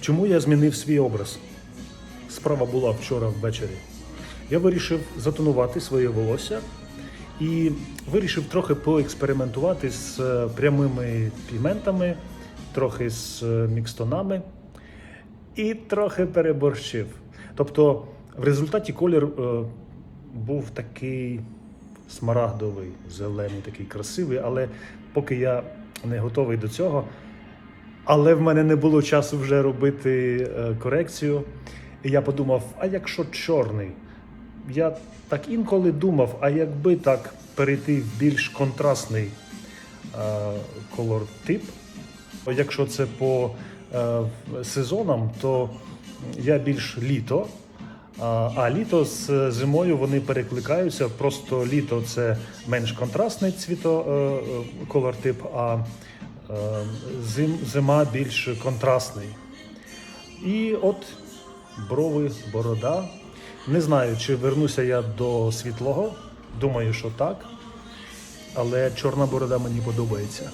Чому я змінив свій образ? Справа була вчора ввечері. Я вирішив затонувати своє волосся і вирішив трохи поекспериментувати з е, прямими пігментами, трохи з е, мікстонами і трохи переборщив. Тобто, в результаті колір е, був такий смарагдовий, зелений, такий красивий, але поки я не готовий до цього. Але в мене не було часу вже робити е, корекцію. І я подумав: а якщо чорний? Я так інколи думав, а якби так перейти в більш контрастний е, колор тип. Якщо це по е, сезонам, то я більш літо. А, літо з зимою вони перекликаються. Просто літо це менш контрастний цвіто колор тип, а зим, зима більш контрастний. І от брови, борода. Не знаю, чи вернуся я до світлого. Думаю, що так. Але чорна борода мені подобається.